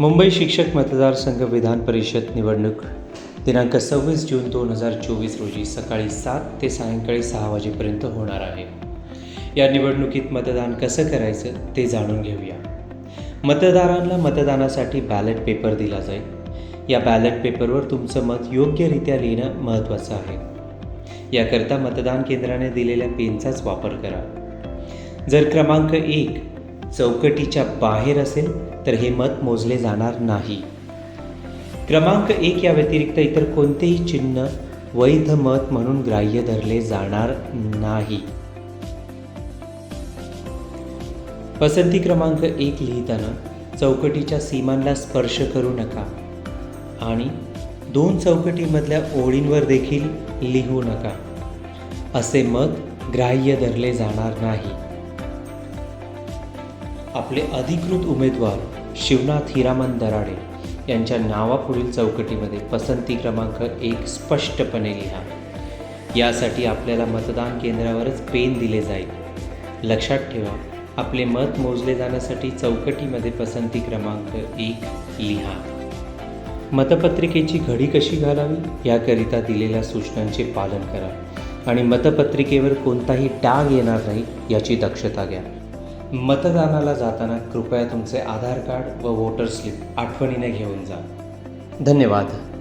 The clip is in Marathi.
मुंबई शिक्षक मतदारसंघ विधान परिषद निवडणूक. दिनांक सव्वीस जून दोन हजार चोवीस रोजी सकाळी सात ते सायंकाळी सहा वाजेपर्यंत होणार आहे. या निवडणुकीत मतदान कसं करायचं ते जाणून घेऊया. मतदारांना मतदानासाठी बॅलेट पेपर दिला जाईल. या बॅलेट पेपरवर तुमचं मत योग्यरित्या लिहिणं महत्त्वाचं आहे. याकरता मतदान केंद्राने दिलेल्या पेनचाच वापर करा. जर क्रमांक एक चौकटीच्या बाहेर असेल तर हे मत मोजले जाणार नाही. क्रमांक एक या व्यतिरिक्त इतर कोणतेही चिन्ह वैध मत म्हणून ग्राह्य धरले जाणार नाही. पसंती क्रमांक एक लिहिताना चौकटीच्या सीमांना स्पर्श करू नका आणि दोन चौकटीमधल्या ओळींवर देखील लिहू नका. असे मत ग्राह्य धरले जाणार नाही. आपले अधिकृत उमेदवार शिवनाथ हिरामन दराडे यांच्या नावापुढील चौकटीमध्ये पसंती क्रमांक एक स्पष्टपणे लिहा. यासाठी आपल्याला मतदान केंद्रावरच पेन दिले जाईल. लक्षात ठेवा आपले मत मोजले जाण्यासाठी चौकटीमध्ये पसंती क्रमांक एक लिहा. मतपत्रिकेची घडी कशी घालावी? याकरिता दिलेल्या सूचनांचे पालन करा आणि मतपत्रिकेवर कोणताही डाग येणार नाही याची दक्षता घ्या. मतदानाला जाताना कृपया तुमचे आधार कार्ड व वोटर स्लिप आठवणीने घेऊन जा. धन्यवाद.